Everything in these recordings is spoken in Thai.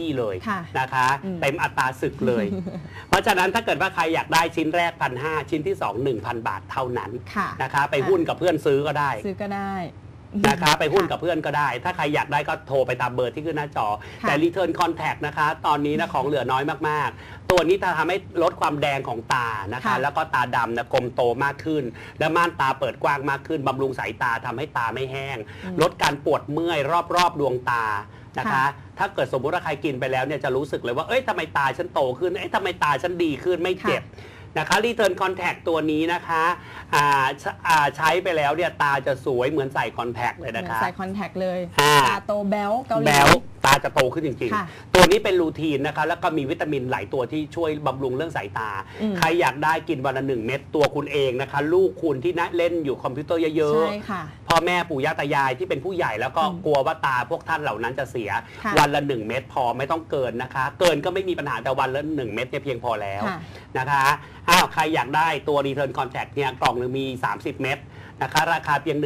ที่เลยค่ะนะคะอืมเต็มอัตราศึกเลย เพราะฉะนั้นถ้าเกิดว่าใครอยากได้ชิ้นแรกพันห้าชิ้นที่สองหนึ่งพันบาทเท่านั้นค่ะนะคะ ไปหุ้นกับเพื่อนซื้อก็ได้ ซื้อก็ได้ นะคะไปหุ้นกับเพื่อนก็ได้ ถ้าใครอยากได้ก็โทรไปตามเบอร์ที่ขึ้นหน้าจอค่ะแต่ Return Contact นะคะ ตอนนี้นะของเหลือน้อยมากๆ ตัวนี้จะทำให้ลดความแดงของตานะคะ ค่ะ แล้วก็ตาดำนะกลมโตมากขึ้น และม่านตาเปิดกว้างมากขึ้นบำรุงสายตาทำให้ตาไม่แห้ง ลดการปวดเมื่อยรอบๆดวงตานะคะ ค่ะถ้าเกิดสมมุติว่าใครกินไปแล้วเนี่ยจะรู้สึกเลยว่า เอ้ยทำไมตาฉันโตขึ้น เอ้ยทำไมตาฉันดีขึ้นไม่เจ็บ นะคะ Return Contact ตัวนี้นะคะอ่าชอ่าใช้ไปแล้วเนี่ยตาจะสวยเหมือนใส่คอนแทคเลยเหมืนะอนคะ ใส่คอนแทคเลยอ่า ตาโตแบลเกาหลี แบลตาจะโตขึ้นจริง ค่ะๆ ตัวนี้เป็นรูทีนนะคะแล้วก็มีวิตามินหลายตัวที่ช่วยบำรุงเรื่องสายตา อืม ใครอยากได้กินวันละหนึ่งเม็ดตัวคุณเองนะคะ ลูกคุณที่นะเล่นอยู่คอมพิวเตอร์เยอะใช่ค่ะๆพ่อแม่ปู่ย่าตายายที่เป็นผู้ใหญ่แล้วก็อืมกลัวว่าตาพวกท่านเหล่านั้นจะเสีย ค่ะ วันละหนึ่งเม็ดพอไม่ต้องเกินนะคะ เกินก็ไม่มีปัญหาแต่วันละหนึ่งเม็ดเนี่ยเพียงพอแล้วค่ะ นะคะอ้าวใครอยากได้ตัว Return Contact เนี่ยกล่องหนึงมี 30 เม็ด นะคะ ราคาเพียง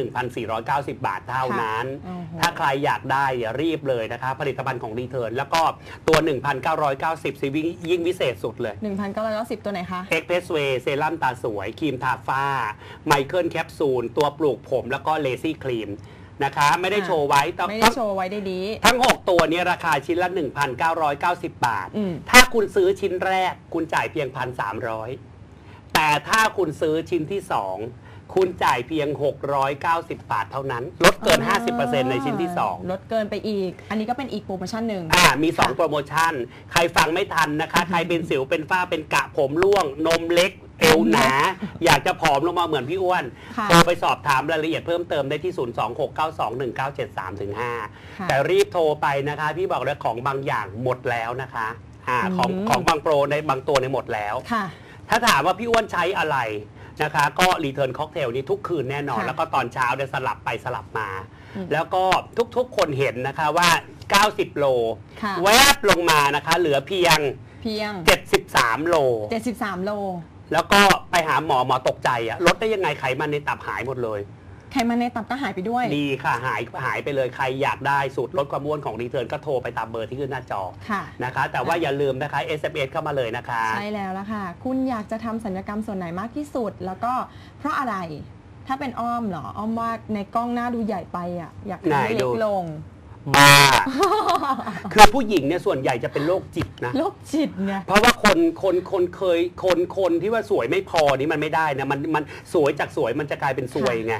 1,490 บาทเท่านั้นโอ้โหถ้าใครอยากได้อย่ารีบเลยนะคะ ผลิตภัณฑ์ของ Return แล้วก็ตัว 1,990ซีวิ่งยิ่งวิเศษสุดเลย 1,990 ตัวไหนคะ e x p r e s s w a y เซรั่มตาสวยครีมทาฝ้า ไมเคิลแคปซูล ตัวปลูกผมแล้วก็เลซี่ครีมนะคะไม่ได้อ่าโชว์ไว้ต้องไม่ได้โชว์ไว้ได้ดี ทั้ง 6 ตัวเนี้ราคาชิ้นละ 1,990 บาทอืมถ้าคุณซื้อชิ้นแรกคุณจ่ายเพียง 1,300 แต่ถ้าคุณซื้อชิ้นที่ 2 คุณจ่ายเพียง 690 บาทเท่านั้น ลดเกิน 50%ในชิ้นที่ 2 ลดเกินไปอีก อันนี้ก็เป็นอีกโปรโมชั่นหนึ่ง อ่า มีค่ะ2โปรโมชั่น ใครฟังไม่ทันนะคะ ใครเป็นสิว เป็นฝ้า เป็นกระผมร่วง นมเล็ก เอวหนา อยากจะผอมลงมาเหมือนพี่อ้วนค่ะโทรไปสอบถามรายละเอียดเพิ่มเติมได้ที่ 026921973ถึงค่ะ5แต่รีบโทรไปนะคะ พี่บอกเลยของบางอย่างหมดแล้วนะคะ อ่า ของอืม ของบางโปรในบางตัวในยหมดแล้ว ค่ะ ถ้าถามว่าพี่อ้วนใช้อะไร นะคะ ก็รีเทิร์นค็อกเทลนี้ทุกคืนแน่นอน ค่ะแล้วก็ตอนเช้าเนี่ยสลับไปสลับมา อืม แล้วก็ทุกๆคนเห็นนะคะว่า 90 โล ค่ะ แวบลงมานะคะ เหลือเพียง เพียง 73 โล 73 โล แล้วก็ไปหาหมอหมอตกใจอะลดได้ยังไงไขมันในตับหายหมดเลย ไขมันในตับก็หายไปด้วย ดีค่ะหายหายไปเลยใครอยากได้สูตรลดความอ้วนของรีเทิร์นก็โทรไปตามเบอร์ที่ขึ้นหน้าจอค่ะ นะคะ แต่ว่าอย่าลืมนะคะ SMS เข้ามาเลยนะคะ ใช่แล้วละค่ะ คุณอยากจะทำสัญญกรรมส่วนไหนมากที่สุด แล้วก็เพราะอะไร ถ้าเป็นอ้อมเหรอ อ้อมว่าในกล้องหน้าดูใหญ่ไปอะ อยากไหนให้เล็ดูกลง บ้าคือผู้หญิงเนี่ยส่วนใหญ่จะเป็นโรคจิตนะ โรคจิตไง เพราะว่าคนคนคนเคยคนคนที่ว่าสวยไม่พอนี่มันไม่ได้นะมันมันสวยจากสวยมันจะกลายเป็นซวยไง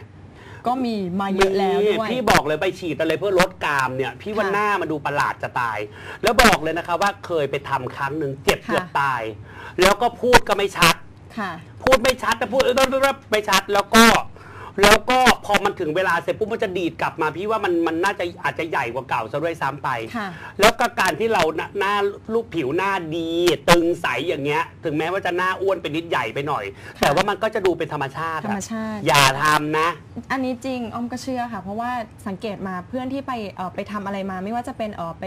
ก็มีมาเยอะแล้วด้วย พี่บอกเลยไปฉีดอะไรเพื่อลดกรามเนี่ย พี่ว่าค่ะหน้ามันดูประหลาดจะตาย แล้วบอกเลยนะคะว่าเคยไปทำครั้งหนึ่งเจ็บค่ะเกือบตาย แล้วก็พูดก็ไม่ชัดค่ะพูดไม่ชัดแต่พูดเออไม่ชัดแล้วก็ แล้วก็พอมันถึงเวลาเสร็จปุ๊บมันจะดีดกลับมาพี่ว่ามันมันน่าจะอาจจะใหญ่กว่าเก่าซะด้วยซ้ำไป ค่ะ แล้วก็การที่เราหน้าหน้ารูปผิวหน้าดี ตึงใสอย่างเงี้ย ถึงแม้ว่าจะหน้าอ้วนไปนิดใหญ่ไปหน่อยค่ะแต่ว่ามันก็จะดูเป็นธรรมชาติอะธรรมชาติ อย่าทำนะ อันนี้จริง อ้อมก็เชื่อค่ะ เพราะว่าสังเกตมาเพื่อนที่ไปเอ่อไปทำอะไรมา ไม่ว่าจะเป็นเออไป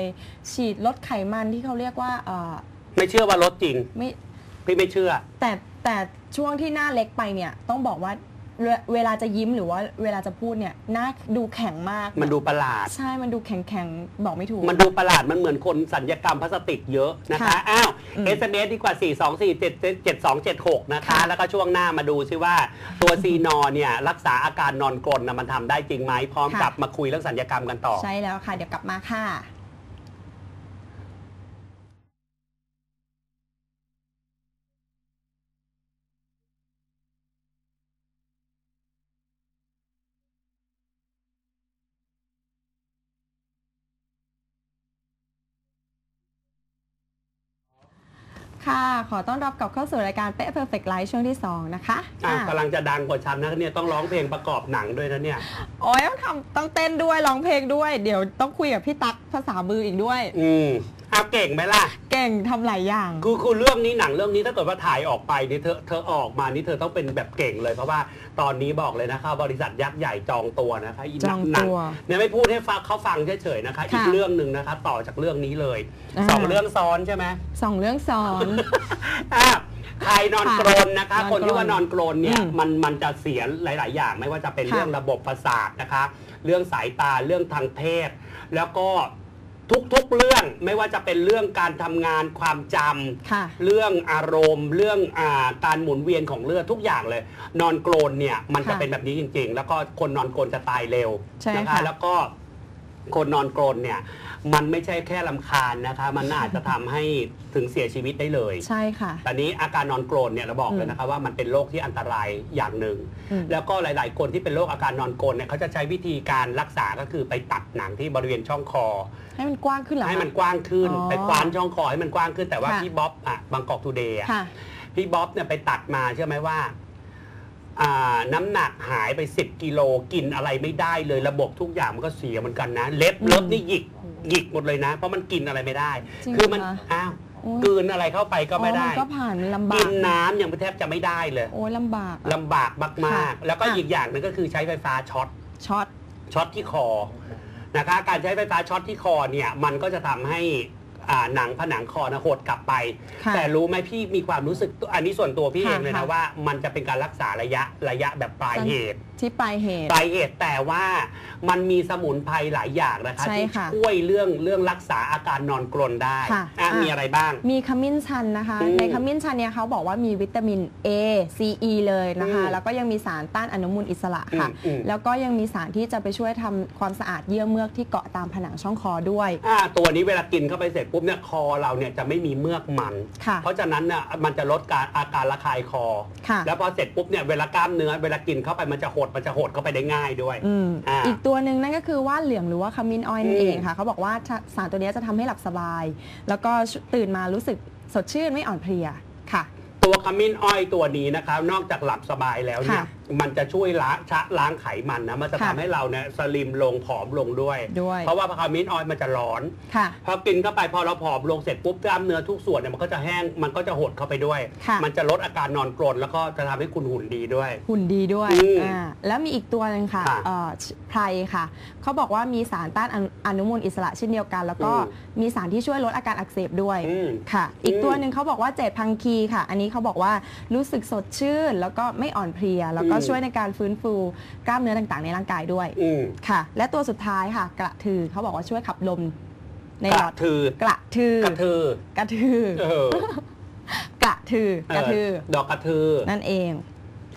ฉีดลดไขมันที่เขาเรียกว่าเออไม่เชื่อว่าลดจริง ไม่ พี่ไม่เชื่อ แต่แต่ช่วงที่หน้าเล็กไปเนี่ยต้องบอกว่า เวเวลาจะยิ้มหรือว่าเวลาจะพูดเนี่ยหน้าดูแข็งมาก มันดูประหลาด ใช่ มันดูแข็งแข็งๆบอกไม่ถูก มันดูประหลาดมันเหมือนคนสัญญกรรมพลาสติกเยอะนะคะ ค่ะอ้าว อืม SMS ดีกว่า 4 2 4 7 7 2 7 6 นะคะ ค่ะแล้วก็ช่วงหน้ามาดูซิว่า ตัวซีนอเนี่ย รักษาอาการนอนกรนนะมันทำได้จริงไหมพร้อมกับมาคุยเรื่องสัญญกรรมกันต่อ ใช่แล้วค่ะ เดี๋ยวกลับมาค่ะ ค่ะ ขอต้อนรับกลับเข้าสู่รายการเป๊ะ Perfect Life ช่วงที่ 2 นะคะอะอะกำลังจะดังกว่าฉันนะเนี่ยต้องร้องเพลงประกอบหนังด้วยนะเนี่ย โอ้ยต้องทำต้องเต้นด้วยร้องเพลงด้วย เดี๋ยวต้องคุยกับพี่ตั๊กภาษามืออีกด้วย อืม เอาเก่งไหมล่ะ เก่งทำหลายอย่าง คือคือเรื่องนี้หนังเรื่องนี้ถ้าเกิดว่าถ่ายออกไปนี่เธอเธอออกมานี่เธอต้องเป็นแบบเก่งเลยเพราะว่าตอนนี้บอกเลยนะคะ บริษัทยักษ์ใหญ่จองตัวนะคะอีหนัจองหนัตัวเนี่ยไม่พูดให้ฟังเขาฟังเฉยๆนะคะ อีกค่ะเรื่องหนึ่งนะคะ ต่อจากเรื่องนี้เลยอ่า สองเรื่องซ้อนใช่ไหม สองเรื่องซ้อน อะใครนอนค่ะกรนนะคะ นอนกรนคนที่ว่านอนกรนเนี่ยอืมมันมันจะเสียหลาย ๆ อย่าง ไม่ว่าจะเป็นค่ะเรื่องระบบประสาทนะคะ เรื่องสายตาเรื่องทางเพศ แล้วก็ ทุกๆเรื่องไม่ว่าจะเป็นเรื่องการทำงานความจำค่ะเรื่องอารมณ์ เรื่องอาการหมุนเวียนของเลือดทุกอย่างเลย นอนโกรนเนี่ยมันจะค่ะเป็นแบบนี้จริง ๆ แล้วก็คนนอนโกรนจะตายเร็วใช่นะคะค่ะ แล้วก็คนนอนโกรนเนี่ย มันไม่ใช่แค่ลำคาญนะคะ มันอาจจะทำให้ถึงเสียชีวิตได้เลย ใช่ค่ะ ตอนนี้อาการนอนโกรนเนี่ยเราบอกเลยนะคะว่ามันเป็นโรคที่อันตรายอย่างหนึ่ง อืม แล้วก็หลาย ๆ คนที่เป็นโรคอาการนอนโกรนเนี่ยเขาจะใช้วิธีการรักษาก็คือไปตัดหนังที่บริเวณช่องคอ ให้มันกว้างขึ้นเหรอให้มันคะกว้างขึ้นอ๋อไปคว้านช่องคอให้มันกว้างขึ้นแต่ว่าค่ะ พี่บ๊อบอะบางกอกทูเดย์อะค่ะ พี่บ๊อบเนี่ยไปตัดมาเชื่อไหมว่า อ่าน้ำหนักหายไป 10 กิโลกินอะไรไม่ได้เลยระบบทุกอย่างมันก็เสียเหมือนกันนะ เล็บอืมเล็บนี่หยิกหยิกหมดเลยนะ เพราะมันกินอะไรไม่ได้ จริงคือมันเหรอคะ อ้าวโอ้ยกลืนอะไรเข้าไปก็ไม่ได้ อ๋อมันก็ผ่านมันลำบากิกนน้ำยังแทบจะไม่ได้เลยโอ้ยลำบากอะ ลำบากมากค่ะๆแล้วก็ค่ะอีกอย่างหนึงก็คือใช้ไฟฟ้าช็อต ช็อต ช็อตที่คอ นะคะ การใช้ไฟฟ้าช็อตที่คอเนี่ย มันก็จะทำให้ อ่าหนังผนังคอนะหดกลับไป ค่ะแต่รู้ไหมพี่มีความรู้สึกอันนี้ส่วนตัวพี่เอค่ะงเลยนะค่ะ ว่า มันจะเป็นการรักษาระยะระยะแบบปลายเหตุ ที่ปลายเหตุ ปลายเหตุแต่ว่ามันมีสมุนไพรหลายอย่างนะคะใช่ที่ค่ะช่วยเรื่องเรื่องรักษาอาการนอนกรนได้ค่ะอะอะ มีอะไรบ้าง มีขมิ้นชันนะคะ อืมในขมิ้นชันเนี่ยเขาบอกว่ามีวิตามิน A C E เลยนะคะ อืมแล้วก็ยังมีสารต้านอนุมูลอิสระค่ะ อืมอืม แล้วก็ยังมีสารที่จะไปช่วยทำความสะอาดเยื่อเมือกที่เกาะตามผนังช่องคอด้วย อ่าตัวนี้เวลากินเข้าไปเสร็จปุ๊บเนี่ยคอเราเนี่ยจะไม่มีเมือกมัน ค่ะ เพราะฉะนั้นเนี่ยมันจะลดการอาการระคายคอ ค่ะ แล้วพอเสร็จปุ๊บเนี่ยเวลากล้ามเนื้อเวลากินเข้าไปมันจะหดมันจะหดเข้าไปได้ง่ายด้วย อืมอ่าอีกตัวหนึ่งนั่นก็คือว่านเหลืองหรือว่าขมิ้นออยล์นั่อืนมเองค่ะเขาบอกว่าสารตัวเนี้ยจะทำให้หลับสบาย แล้วก็ตื่นมารู้สึกสดชื่นไม่อ่อนเพลียค่ะ ตัว ขมิ้นอ้อยตัวนี้นะครับ นอกจากหลับสบายแล้วเนี่ยค่ะมันจะช่วยล้างชะล้างไขมันนะมันจะค่ะ ทำให้เราเนี่ยสลิมลงผอมลงด้วย ด้วยเพราะว่าขมิ้นอ้อยมันจะร้อน ค่ะ พอกินเข้าไปพอเราผอมลงเสร็จปุ๊บกล้ามเนื้อทุกส่วนเนี่ยมันก็จะแห้งมันก็จะหดเข้าไปด้วย ค่ะ มันจะลดอาการนอนกรนแล้วก็จะทำให้คุณหุ่นดีด้วย หุ่นดีด้วยอืมอ่าแล้วมีอีกตัวหนึงค่ะค่ะเอ่อไพรค่ะ เขาบอกว่ามีสารต้านอนุอนุมูลอิสระเช่นเดียวกัน แล้วก็อืมมีสารที่ช่วยลดอาการอักเสบด้วย อืม ค่ะ อีกอืมตัวหนึ่งเขาบอกว่าเจดพังคีค่ะ อันนี้เขาบอกว่ารู้สึกสดชื่น แล้วก็ไม่อ่อนเพลีย แล้วก็อืมช่วยในการฟื้นฟูกล้ามเนื้อต่างๆ ในร่างกายด้วยอืมค่ะ และตัวสุดท้ายค่ะ กระทือเขาบอกว่าช่วยขับลมในกหลระอดทือกระทือกระทือกระทือเออกระทือกระทือดอกกระทือนั่นเอง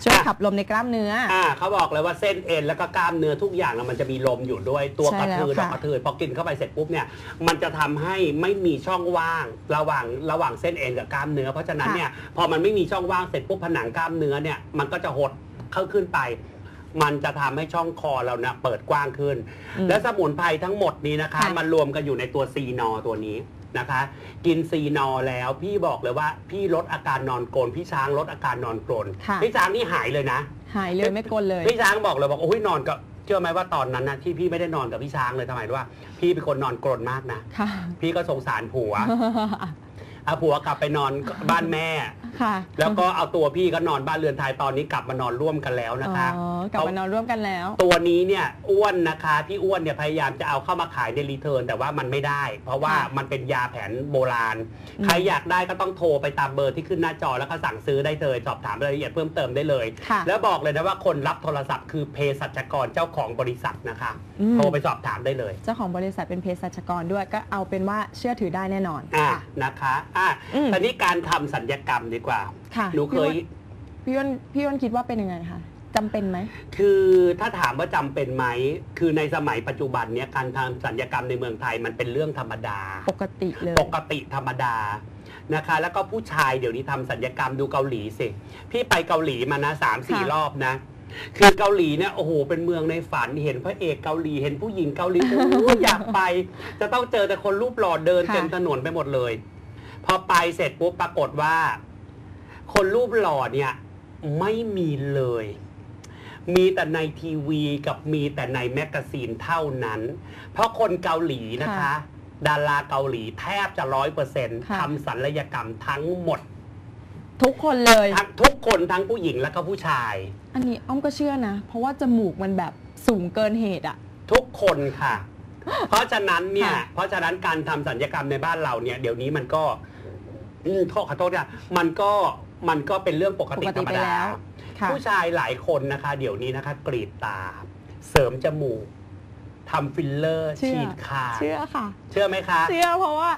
ช่วยอะขับลมในกล้ามเนื้ออ่าเขาบอกเลยว่าเส้นเอ็นแล้วก็กล้ามเนื้อทุกอย่างน่ะมันจะมีลมอยู่ด้วยตัวใช่กระทือแล้วดค่ะอกกระทือพอกินเข้าไปเสร็จปุ๊บเนี่ยมันจะทำให้ไม่มีช่องว่างระหว่างระหว่างเส้นเอ็นกับกล้ามเนื้อ เพราะฉะนั้นเนี่ยพอมันไม่มีช่องว่างเสร็จปุ๊บผนังกล้ามเนื้อเนี่ยมันก็จะหดเข้าขึ้นไปมันจะทำให้ช่องคอเราเนี่ยเปิดกว้างขึ้นอืมและสมุนไพรทั้งหมดนี้นะคะค่ะมันรวมกันอยู่ในตัวซีนอตัวนี้ นะคะ กินซีนอแล้วพี่บอกเลยว่าพี่ลดอาการนอนกรนพี่ช้างลดอาการนอนกรนค่ะ พี่ช้างนี่หายเลยนะ หายเลยไม่กลนเลย พี่ช้างบอกเลยบอกโอ้ยนอนกับเชื่อไหมว่าตอนนั้นนะที่พี่ไม่ได้นอนกับพี่ช้างเลยทำไมรู้ว่า พี่เป็นคนนอนกรนมากนะ ค่ะ พี่ก็สงสารผัวเอาผัวกลับไปนอนบ้านแม่ ค่ะแล้วก็เอาตัวพี่ก็นอนบ้านเรือนไทยตอนนี้กลับมานอนร่วมกันแล้วนะคะอ๋อกลับมานอนร่วมกันแล้ว ตัวนี้เนี่ยอ้วนนะคะพี่อ้วนเนี่ยพยายามจะเอาเข้ามาขายในรีเทิร์นแต่ว่ามันไม่ได้ เพราะว่าค่ะมันเป็นยาแผนโบราณอืมใครอยากได้ก็ต้องโทรไปตามเบอร์ที่ขึ้นหน้าจอแล้วก็สั่งซื้อได้เลยสอบถามรายละเอียดเพิ่มเติมได้เลยค่ะแล้วบอกเลยนะว่าคนรับโทรศัพท์คือเภสัชกรเจ้าของบริษัทนะคะอืมโทรไปสอบถามได้เลย เจ้าของบริษัทเป็นเภสัชกรด้วยก็เอาเป็นว่าเชื่อถือได้แน่นอนอ่าค่ะนะคะอะอืมตอนนี้การทำสัญญกรรมดีกว่า ค่ะหนูเคย พี่อ้วนพี่อ้วนคิดว่าเป็นยังไงคะจำเป็นไหม คือถ้าถามว่าจำเป็นไหม คือในสมัยปัจจุบันเนี้ยการทำสัญญกรรมในเมืองไทยมันเป็นเรื่องธรรมดา ปกติเลย ปกติธรรมดานะคะ แล้วก็ผู้ชายเดี๋ยวนี้ทำสัญญกรรมดูเกาหลีสิ พี่ไปเกาหลีมานะสามสี่ค่ะ รอบนะ คือเกาหลีเนี่ยโอ้โหเป็นเมืองในฝันเห็นพระเอกเกาหลีเห็นผู้หญิงเกาหลีโอ้ยอยากไป จะต้องเจอแต่คนรูปหล่อเดินค่ะ เต็มถนนไปหมดเลย พอไปเสร็จปุ๊บปรากฏว่า คนรูปหล่อเนี่ย ไม่มีเลย มีแต่ในทีวีกับมีแต่ในแมกกาซีนเท่านั้น เพราะคนเกาหลีนะคะค่ะดาราเกาหลีแทบจะร้อยเปอร์เซ็นต์ค่ะทำศัลยกรรมทั้งหมด ทุกคนเลยทั้งทุกคนทั้งผู้หญิงและก็ผู้ชาย อันนี้อ้อมก็เชื่อนะ เพราะว่าจมูกมันแบบสูงเกินเหตุอะทุกคนค่ะ เพราะฉะนั้นเนี่ยค่ะเพราะฉะนั้นการทำสัญญกรรมในบ้านเราเนี่ย เดี๋ยวนี้มันก็อืมโทษขอโทษนะมันก็ มันก็เป็นเรื่องปกปติกธรติรมไปดา แล้วค่ะ ผู้ชายหลายคนนะคะ เดี๋ยวนี้นะคะ กรีดตา เสริมจมูกทำฟิลเลอร์ เชื่อ ฉีดขาเชื่อค่ะ เชื่อไหมคะ เชื่อเพราะว่า